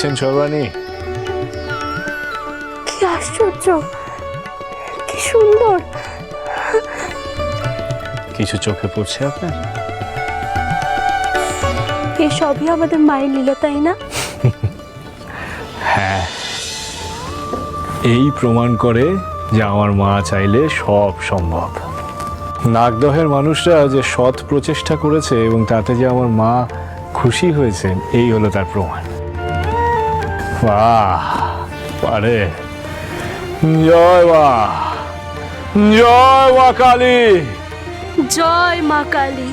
দেখছেন সর্বাণী? কি আশ্চর্য কি সুন্দর। কিছু চোখে পড়ছে আপনার? এই সবই আমাদের মায়ের লীলা তাই না? হ্যাঁ। এই প্রমাণ করে যে আমার মা চাইলে সব সম্ভব। নাগদহের মানুষরা যে সৎ প্রচেষ্টা করেছে এবং তাতে যে আমার মা খুশি হয়েছেন এই হলো তার প্রমাণ। বাহ পারে জয় মা জয় মা কালী জয় মা কালী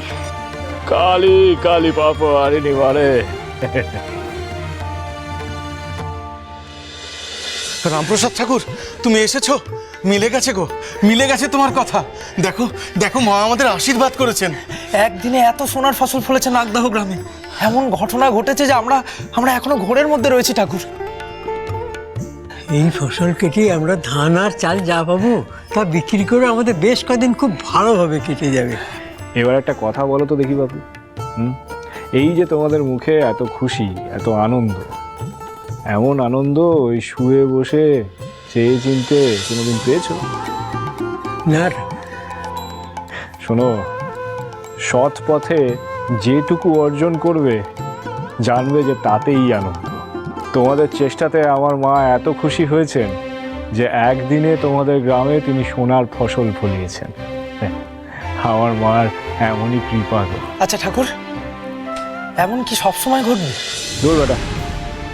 কালী কালী পাপ আরে নিবারে রামপ্রসাদ ঠাকুর তুমি এসেছ? মিলে গেছে গো মিলে গেছে তোমার কথা। দেখো দেখো মা আমাদের আশীর্বাদ করেছেন। একদিনে এত সোনার ফসল ফলেছে নাগদাহ গ্রামে। এমন ঘটনা ঘটেছে যে আমরা আমরা এখনও ঘোরের মধ্যে রয়েছি ঠাকুর। এই ফসল কেটে আমরা ধান আর চাল যা পাবো তা বিক্রি করে আমাদের বেশ কদিন খুব ভালোভাবে কেটে যাবে। এবার একটা কথা বলো তো দেখি বাবু হুম? এই যে তোমাদের মুখে এত খুশি এত আনন্দ এমন আনন্দ ওই শুয়ে বসে চেয়ে চিনতে কোনোদিন পেয়েছ? না। শোনো সৎ পথে যেটুকু অর্জন করবে জানবে যে তাতেই আনন্দ। তোমাদের চেষ্টাতে আমার মা এত খুশি হয়েছেন যে একদিনে তোমাদের গ্রামে তিনি সোনার ফসল ফলিয়েছেন। আমার মার এমনই কৃপা গো। আচ্ছা ঠাকুর এমন কি সবসময় ঘটবে? দূর বেটা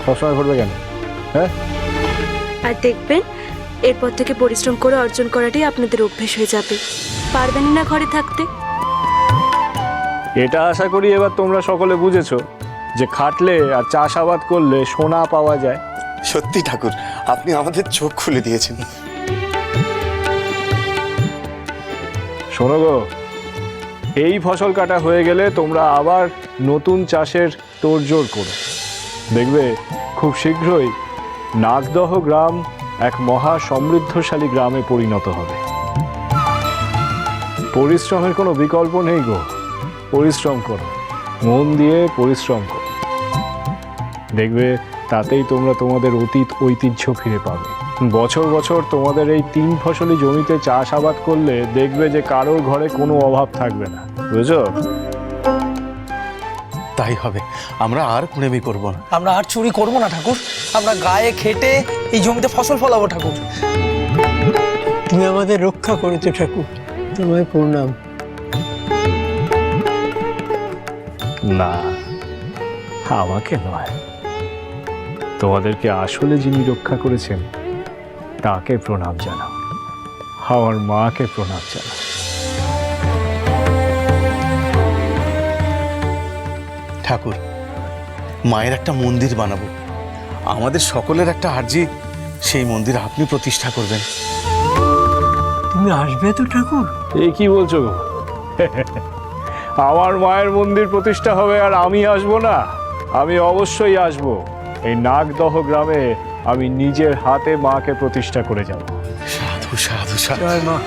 সবসময় ঘটবে কেন? হ্যাঁ? আর দেখবেন এরপর থেকে পরিশ্রম করে অর্জন করাটাই আপনাদের অভ্যেস হয়ে যাবে। পারবেন না ঘরে থাকতে। এটা আশা করি এবার তোমরা সকলে বুঝেছ যে খাটলে আর চাষাবাদ করলে সোনা পাওয়া যায়। সত্যি ঠাকুর আপনি আমাদের চোখ খুলে দিয়েছেন। শোনো গো এই ফসল কাটা হয়ে গেলে তোমরা আবার নতুন চাষের তোড়জোড় করো। দেখবে খুব শীঘ্রই নাগদহ গ্রাম এক মহা সমৃদ্ধশালী গ্রামে পরিণত হবে। পরিশ্রমের কোনো বিকল্প নেই গো। পরিশ্রম করো। মন দিয়ে পরিশ্রম করো। দেখবে তাতেই তোমরা তোমাদের অতীত ঐতিহ্য ফিরে পাবে। বছর বছর তোমাদের এই তিন ফসলি জমিতে চাষাবাদ করলে দেখবে যে কারোর ঘরে কোনো অভাব থাকবে না। বুঝেছ? তাই হবে। আমরা আর কুড়েমি করব না। আমরা আর চুরি করব না ঠাকুর। আমরা গায়ে খেটে এই জমিতে ফসল ফলাবো ঠাকুর। তুমি আমাদের রক্ষা করেছ ঠাকুর। তোমায় প্রণাম। না। আমাকে নয়। তোমাদেরকে আসলে যিনি রক্ষা করেছেন তাকে প্রণাম জানাও। আমার মাকে প্রণাম জানাও। ঠাকুর মায়ের একটা মন্দির বানাবো। আমাদের সকলের একটা আর্জি সেই মন্দির আপনি প্রতিষ্ঠা করবেন। তুমি আসবে তো ঠাকুর? এই কি বলছো গো? আমার মায়ের মন্দির প্রতিষ্ঠা হবে আর আমি আসব না। আমি অবশ্যই আসব। এই নাগদহ গ্রামে আমি নিজের হাতে মাকে প্রতিষ্ঠা করে যাব। সাধু সাধু সাধু। মা।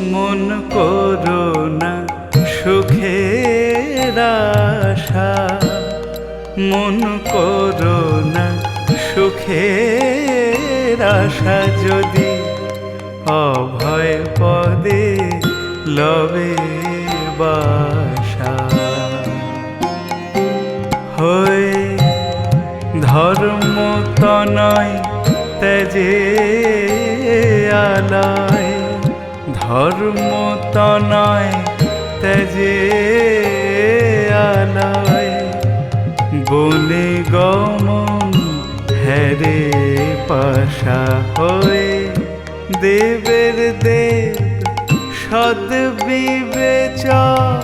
মন করো না সুখের আশা। মন করো না সুখের আশা যদি অভয় পদে লবে বাসা। হয়ে ধর্ম তনয় তেজে আলায়। ধর্ম তনয় তেজে আলায়। বনে গমন হেরে পাশা। হয়ে দেবের দেব সদ বিবেচন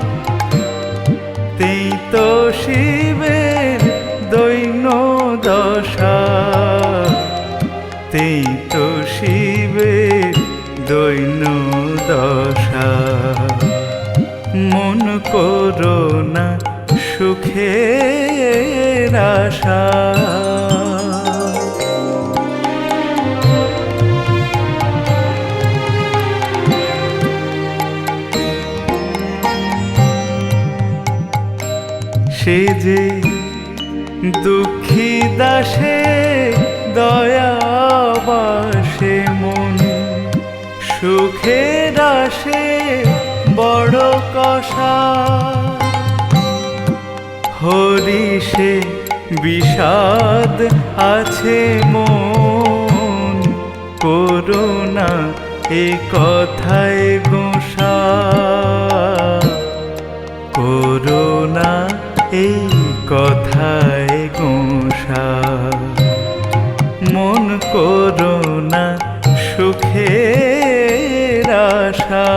তেই তো শিবের দৈন্য দশা। তেই তো শিবের দৈন্য দশা। মন করো না সুখের আশা। সে যে দুঃখী দাসে দয়া বাসে মন সুখের আসে বড় কষা। হরিষে বিষাদ আছে মন করোনা এ কথায় গোসা। কথায় গোসা। মন করোনা সুখের আশা।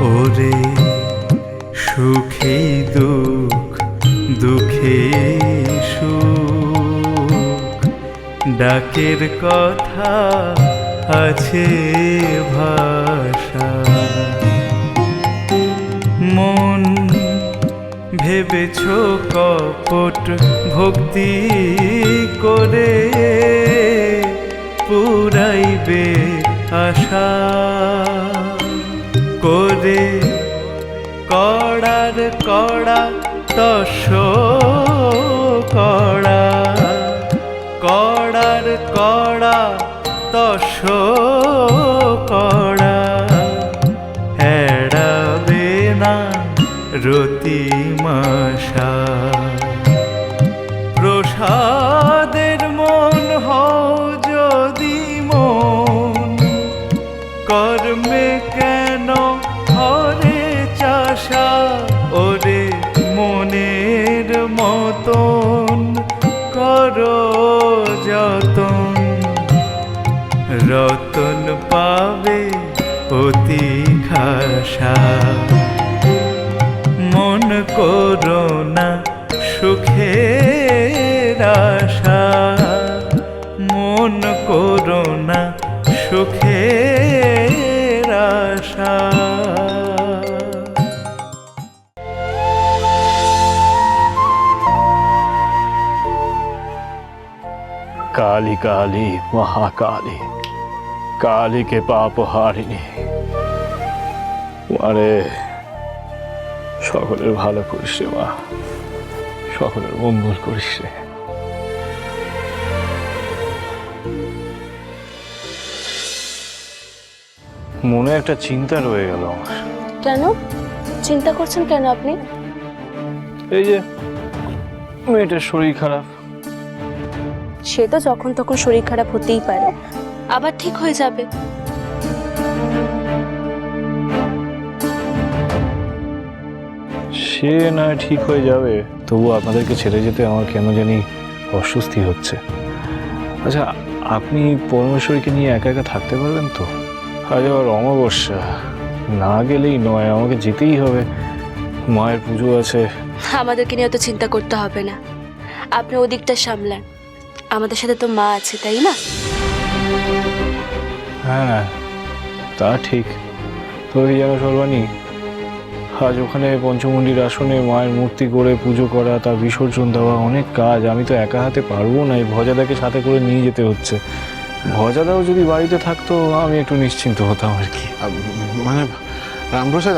ওরে সুখে দুঃখ দুঃখে সুখ। ডাকের কথা আছে ভাষা। মন ভেবেছ কপট ভক্তি করে পুরাইবে আশা। করে কড়ার কড়া তস কড়া। কড়া তস কড়া এড়াবে না রতিমাশা সুখের আশা। মন করোনা সুখের আশা। কালী কালী, মহাকালী, কালীকে পাপ হারিনি। মারে সকলের ভালো করিস মা সকলের মঙ্গল করিস রে। মনে একটা চিন্তা রয়ে গেল আমার। কেন? চিন্তা করছেন কেন আপনি? এই যে মেয়েটার শরীর খারাপ। সে তো যখন তখন শরীর খারাপ হতেই পারে। আবার ঠিক হয়ে যাবে। সে না ঠিক হয়ে যাবে তবু আপনাদেরকে ছেড়ে যেতে আমার কেন জানি অস্বস্তি হচ্ছে। আচ্ছা আপনি পরমেশ্বরীকে নিয়ে একা একা থাকতে পারবেন তো? আজ আবার অমাবস্যা। না গেলেই নয় আমাকে যেতেই হবে। মায়ের পুজো আছে। আমাদেরকে নিয়ে অত চিন্তা করতে হবে না। আপনি ওদিকটা সামলান। আমাদের সাথে তো মা আছে তাই না? হ্যাঁ তা ঠিক। তবে যেন সর্বাণী আজ ওখানে পঞ্চমুণ্ডির আসনে মায়ের মূর্তি করে পুজো করা তার বিসর্জন দেওয়া অনেক কাজ। আমি তো একা হাতে পারব না এই ভজাদাকে সাথে করে নিয়ে যেতে হচ্ছে। ভজাদাও যদি বাড়িতে থাকতো আমি একটু নিশ্চিন্ত হতাম আর কি। মানে রামপ্রসাদ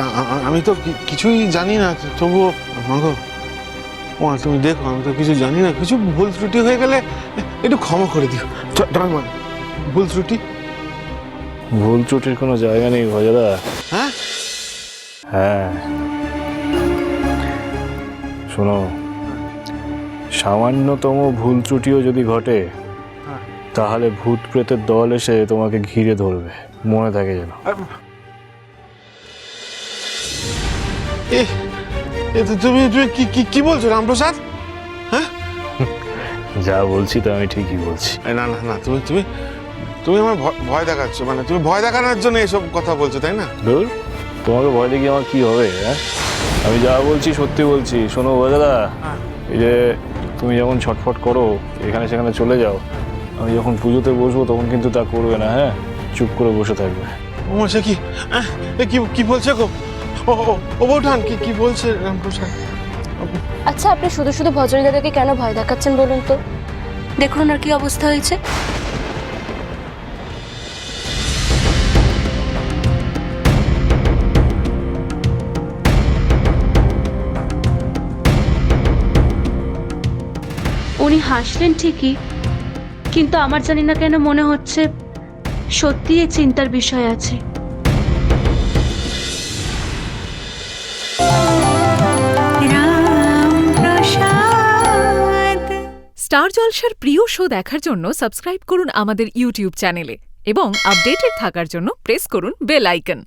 আমি তো কিছুই জানি না তবুও মাগো ও তুমি দেখো আমি তো কিছু জানি না কিছু ভুল ত্রুটি হয়ে গেলে একটু ক্ষমা করে দিও। ভুল ত্রুটি? ভুল ত্রুটির কোনো জায়গা নেই ভজাদা। হ্যাঁ? হ্যাঁ। শোনো সামান্যতম ভুল ত্রুটিও যদি ঘটে তাহলে ভূত প্রেতের দল এসে তোমাকে ঘিরে ধরবে। মনে থাকে যেন। তুমি তুমি কি বলছো রামপ্রসাদ? যা বলছি তো আমি ঠিকই বলছি। না না না তুমি তুমি তুমি আমার ভয়- ভয় দেখাচ্ছ মানে তুমি ভয় দেখানোর জন্য এসব কথা বলছো তাই না? ধুর। তোমাকে ভয় দেখি আমার কি হবে হ্যাঁ? আমি যা বলছি সত্যি বলছি। শোনো দাদা এই যে তুমি যখন ছটফট করো এখানে সেখানে চলে যাও। আমি যখন পুজোতে বসবো তখন কিন্তু তা করবে না হ্যাঁ? চুপ করে বসে থাকবে। ও সে কি? কি কি বলছে গো? ও ও- বৌঠান কি কি বলছে রামপ্রসাদ আচ্ছা আপনি শুধু শুধু ভজনী দাদাকে কেন ভয় দেখাচ্ছেন বলুন তো? দেখুন ওনার কি অবস্থা হয়েছে। আপনি হাসলেন ঠিকই কিন্তু আমার জানি না কেন মনে হচ্ছে সত্যি এই চিন্তার বিষয় আছে। স্টার জলসার প্রিয় শো দেখার জন্য সাবস্ক্রাইব করুন আমাদের ইউটিউব চ্যানেলে এবং আপডেটেড থাকার জন্য প্রেস করুন বেল আইকন।